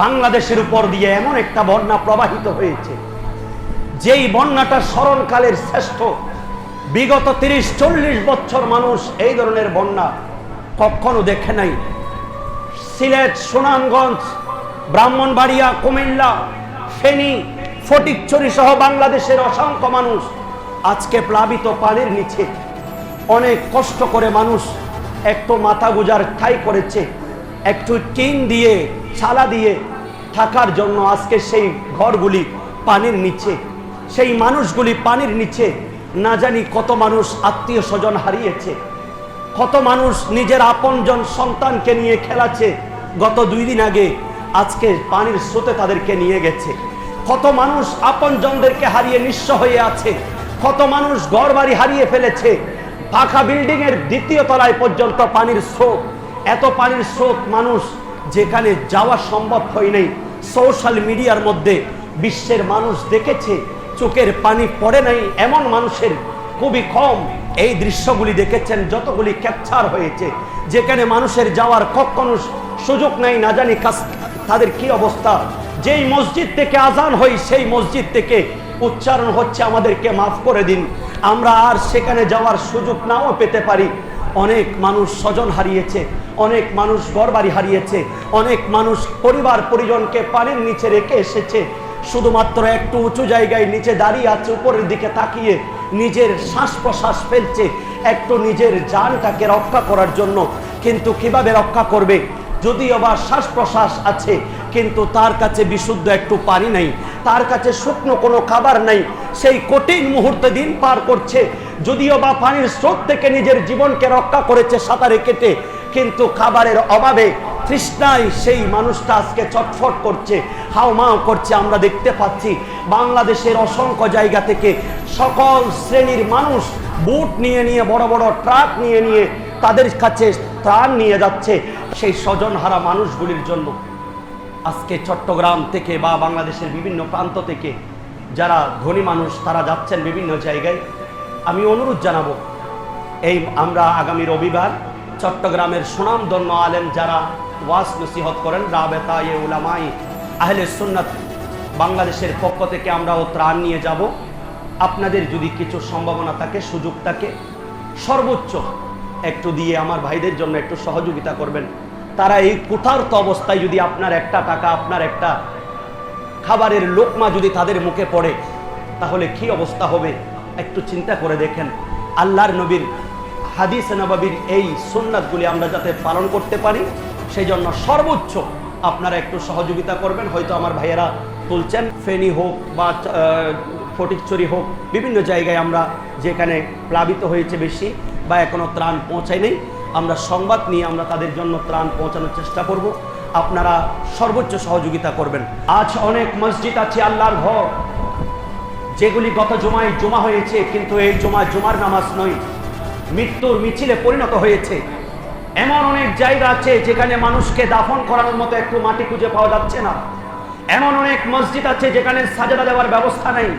বাংলাদেশের উপর দিয়ে এমন একটা বন্যা প্রবাহিত হয়েছে। যেই বন্যাটা স্মরণকালের শ্রেষ্ঠ। বিগত তিরিশ, চল্লিশ বছর মানুষ এই ধরনের বন্যা কখনো দেখে নাই। সিলেট, সুনামগঞ্জ, ব্রাহ্মণবাড়িয়া, কুমিল্লা, ফেনী, ফটিকছড়ি সহ বাংলাদেশের অসংখ্য মানুষ আজকে প্লাবিত পানির নিচে। অনেক কষ্ট করে মানুষ একটু মাথা গুজার ঠাই করেছে। একটু টিন দিয়ে, ছালা দিয়ে থাকার জন্য আজকে সেই ঘরগুলি পানির নিচে, সেই মানুষগুলি পানির নিচে, না জানি কত মানুষ আত্মীয় স্বজন হারিয়েছে, কত মানুষ নিজের আপনজন সন্তানকে নিয়ে খেলাচ্ছে, গত দুই দিন আগে আজকে পানির স্রোতে তাদেরকে নিয়ে গেছে, কত মানুষ আপনজনদেরকে হারিয়ে নিঃস্ব হয়ে আছে, কত মানুষ ঘর বাড়ি হারিয়ে ফেলেছে পাখা বিল্ডিং এর দ্বিতীয় তলায় পর্যন্ত পানির স্রোত এত পানির স্রোত মানুষ যেখানে যাওয়া সম্ভব হয় নাই। সোশ্যাল মিডিয়ার মধ্যে বিশ্বের মানুষ দেখেছে, চোখের পানি পড়ে নাই, এমন মানুষের খুবই কম। এই দৃশ্যগুলি দেখেছেন, যতগুলি ক্যাপচার হয়েছে। যেখানে মানুষের যাওয়ার কখনো সুযোগ নাই, না জানি তাদের কি অবস্থা। যেই মসজিদ থেকে আজান হই সেই মসজিদ থেকে উচ্চারণ হচ্ছে, আমাদেরকে মাফ করে দিন। আমরা আর সেখানে যাওয়ার সুযোগ নাও পেতে পারি। অনেক মানুষ স্বজন হারিয়েছে, অনেক মানুষ ঘরবাড়ি হারিয়েছে, অনেক মানুষ পরিবার পরিজনকে পানির নিচে রেখে এসেছে। শুধুমাত্র একটু উঁচু জায়গায় নিচে দাঁড়িয়ে আছে, উপরের দিকে তাকিয়ে নিজের শ্বাস প্রশ্বাস ফেলছে, একটু নিজের জানটাকে রক্ষা করার জন্য। কিন্তু কীভাবে রক্ষা করবে? যদিও বা শ্বাস প্রশ্বাস আছে, কিন্তু তার কাছে বিশুদ্ধ একটু পানি নাই। তার কাছে শুকনো কোনো খাবার নাই। সেই কঠিন মুহূর্তে দিন পার করছে। যদিও বা পানির স্রোত থেকে নিজের জীবনকে রক্ষা করেছে সাঁতারে কেটে, কিন্তু খাবারের অভাবে তৃষ্ণায় সেই মানুষটা আজকে চটফট করছে। হাওমাও করছে, আমরা দেখতে পাচ্ছি। বাংলাদেশের অসংখ্য জায়গা থেকে সকল শ্রেণির মানুষ বুট নিয়ে নিয়ে, বড় বড় ট্রাক নিয়ে নিয়ে তাদের কাছে ত্রাণ নিয়ে যাচ্ছে। সেই স্বজনহারা মানুষগুলির জন্য। আজকে চট্টগ্রাম থেকে বা বাংলাদেশের বিভিন্ন প্রান্ত থেকে যারা ধনী মানুষ, তারা যাচ্ছেন বিভিন্ন জায়গায়। আমি অনুরোধ জানাব, এই আমরা আগামী রবিবার চট্টগ্রামের সুনাম সুনামধন্য আলেম যারা ওয়াস নসিহত করেন রাবেতা এ উলামাই আহলে সুন্নাত বাংলাদেশের পক্ষ থেকে আমরাও ত্রাণ নিয়ে যাব। আপনাদের যদি কিছু সম্ভাবনা থাকে, সুযোগ থাকে, সর্বোচ্চ একটু দিয়ে আমার ভাইদের জন্য একটু সহযোগিতা করবেন। তারা এই কুঠার্ত অবস্থায় যদি আপনার একটা টাকা, আপনার একটা খাবারের লোকমা যদি তাদের মুখে পড়ে, তাহলে কি অবস্থা হবে? একটু চিন্তা করে দেখেন। আল্লাহর নবীর হাদিস নবাবির এই সুন্নাতগুলি আমরা যাতে পালন করতে পারি সেই জন্য সর্বোচ্চ আপনারা একটু সহযোগিতা করবেন। হয়তো আমার ভাইয়েরা তুলছেন, ফেনী হোক বা ফটিকচুরি হোক, বিভিন্ন জায়গায় আমরা যেখানে প্লাবিত হয়েছে বেশি বা এখনও ত্রাণ পৌঁছায় নেই। আমরা সংবাদ নিয়ে আমরা তাদের জন্য ত্রাণ পৌঁছানোর চেষ্টা করব। আপনারা সর্বোচ্চ সহযোগিতা করবেন। আজ অনেক মসজিদ আছে আল্লাহর ঘর, যেগুলি গত জমায় জমা হয়েছে, কিন্তু এই জমা জমার নামাজ নয়, মৃত্যুর মিছিলে পরিণত হয়েছে। এমন অনেক জায়গা আছে যেখানে মানুষকে দাফন করানোর মতো একটু মাটি খুঁজে পাওয়া যাচ্ছে না। এমন অনেক মসজিদ আছে যেখানে সাজাদা দেওয়ার ব্যবস্থা নেই।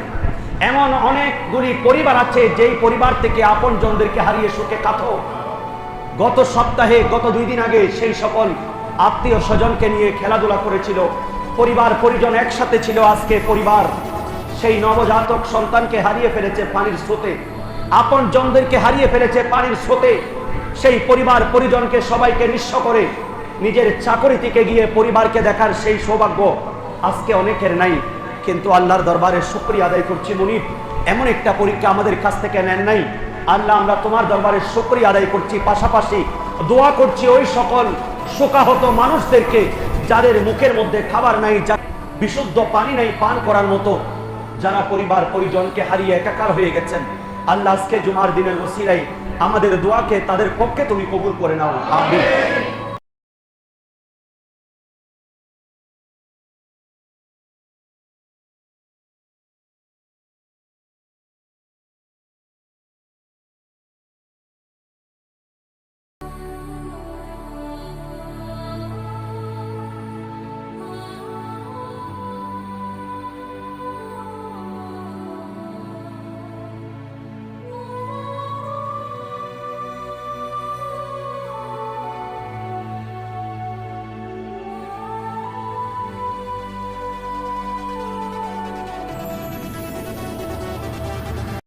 এমন অনেকগুলি পরিবার আছে যেই পরিবার থেকে আপন জনদেরকে হারিয়ে সুখে কাথো গত সপ্তাহে, গত দুই দিন আগে সেই সকল আত্মীয় স্বজনকে নিয়ে খেলাধুলা করেছিল। পরিবার, পরিজন একসাথে ছিল আজকে পরিবার। সেই নবজাতক সন্তানকে হারিয়ে ফেলেছে পানির স্রোতে। আপন জনদেরকে হারিয়ে ফেলেছে পানির স্রোতে। সেই পরিবার, পরিজনকে সবাইকে নিঃস্ব করে নিজের চাকরি থেকে গিয়ে পরিবারকে দেখার সেই সৌভাগ্য আজকে অনেকের নাই। কিন্তু আল্লাহর দরবারে শুক্রিয়া আদায় করছি মুনিব, এমন একটা পরীক্ষা আমাদের কাছ থেকে নেন নাই। আল্লাহ, আমরা তোমার দরবারে শুক্রিয়া আদায় করছি। পাশাপাশি দোয়া করছি ওই সকল শোকাহত মানুষদেরকে যাদের মুখের মধ্যে খাবার নাই বিশুদ্ধ পানি নাই পান করার মতো, যারা পরিবার পরিজনকে হারিয়ে একাকার হয়ে গেছেন। আল্লাহ আজকে জুমার দিনের ওসিরাই আমাদের দোয়াকে তাদের পক্ষে তুমি কবুল করে নাও। আমিন।